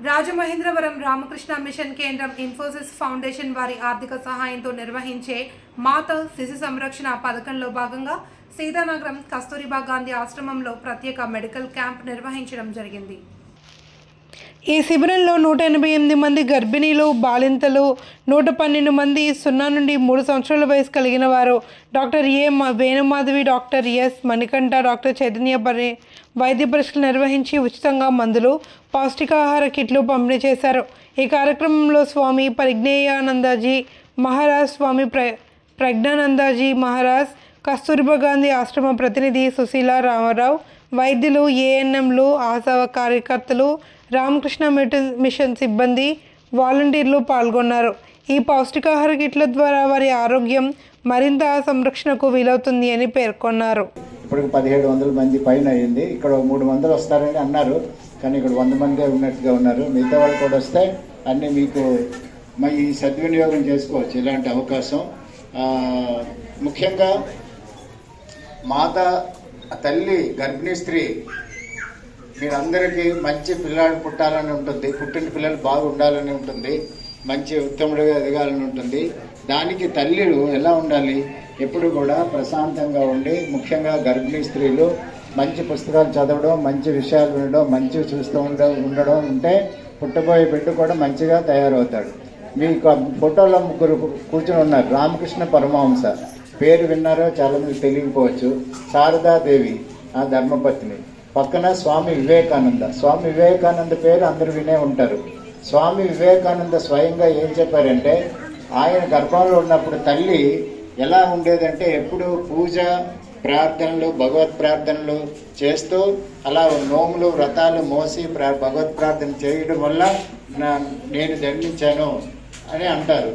Rajamahendravaram Ramakrishna machine కేంద్రం Infosys foundation వారి ఆర్థిక సహాయంతో నిర్వహించే మాత శిశు సంరక్షణ పథకంలో భాగంగా సీతానగరం కస్తూరిబా గాంధీ ఆశ్రమంలో ప్రత్యేక మెడికల్ క్యాంప్ నిర్వహించడం జరిగింది. ఈ శిబిరంలో నూట ఎనభై ఎనిమిది మంది గర్భిణీలు బాలింతలు నూట పన్నెండు మంది సున్నా నుండి మూడు సంవత్సరాల వయసు కలిగిన వారు doctor A Venumadhavi doctor S Manikantha doctor Chaitanya పరి వైద్య పరీక్షలు నిర్వహించి ఉచితంగా మందులు పౌష్టికాహార కిట్లు పంపిణీ చేశారు. ఈ కార్యక్రమంలో స్వామి పరిజ్ఞేయానందాజీ మహారాజ్ స్వామి ప్ర ప్రజ్ఞానందజీ మహారాజ్ కస్తూరిబా గాంధీ ఆశ్రమ ప్రతినిధి సుశీల రామారావు వైద్యులు ఏఎన్ఎంలు ఆశా కార్యకర్తలు రామకృష్ణ మిట- మిషన్ సిబ్బంది వాలంటీర్లు పాల్గొన్నారు. ఈ పౌష్టికాహార కిట్ల ద్వారా వారి ఆరోగ్యం మరింత సంరక్షణకు వీలవుతుంది అని పేర్కొన్నారు. ఇప్పటికి పదిహేడు వందల మంది పైన అయింది ఇక్కడ మూడు వందలు వస్తారని అన్నారు. కానీ ఇక్కడ వంద మంది ఉన్నట్టుగా ఉన్నారు. మిగతా వాళ్ళు కూడా వస్తే అన్నీ మీకు మరి ఈ సద్వినియోగం చేసుకోవచ్చు. ఇలాంటి అవకాశం. ముఖ్యంగా మాత తల్లి గర్భిణీ స్త్రీ మీరందరికీ మంచి పిల్లాడు పుట్టాలని ఉంటుంది. పుట్టిన పిల్లలు బాగా ఉండాలని ఉంటుంది. మంచి ఉత్తముడిగా ఎదగాలని ఉంటుంది. దానికి తల్లిలు ఎలా ఉండాలి? ఎప్పుడు కూడా ప్రశాంతంగా ఉండి ముఖ్యంగా గర్భిణీ స్త్రీలు మంచి పుస్తకాలు చదవడం మంచి విషయాలు వినడం మంచి చూస్తూ ఉండడం ఉండడం ఉంటే పుట్టబోయే బిడ్డ కూడా మంచిగా తయారవుతాడు. మీకు ఫోటోలో ముగ్గురు కూర్చుని ఉన్నారు. రామకృష్ణ పరమహంస. పేరు విన్నారో చాలా మంది తెలియకపోవచ్చు. శారదాదేవి ఆ ధర్మపత్ని. పక్కన స్వామి వివేకానంద. స్వామి వివేకానంద పేరు అందరూ వినే ఉంటారు. స్వామి వివేకానంద స్వయంగా ఏం చెప్పారంటే ఆయన గర్భంలో ఉన్నప్పుడు తల్లి ఎలా ఉండేదంటే ఎప్పుడు పూజ ప్రార్థనలు భగవత్ ప్రార్థనలు చేస్తూ అలా నోములు వ్రతాలు మోసి ప్రా భగవత్ ప్రార్థన చేయడం వల్ల నా నేను జన్మించాను అని అంటారు.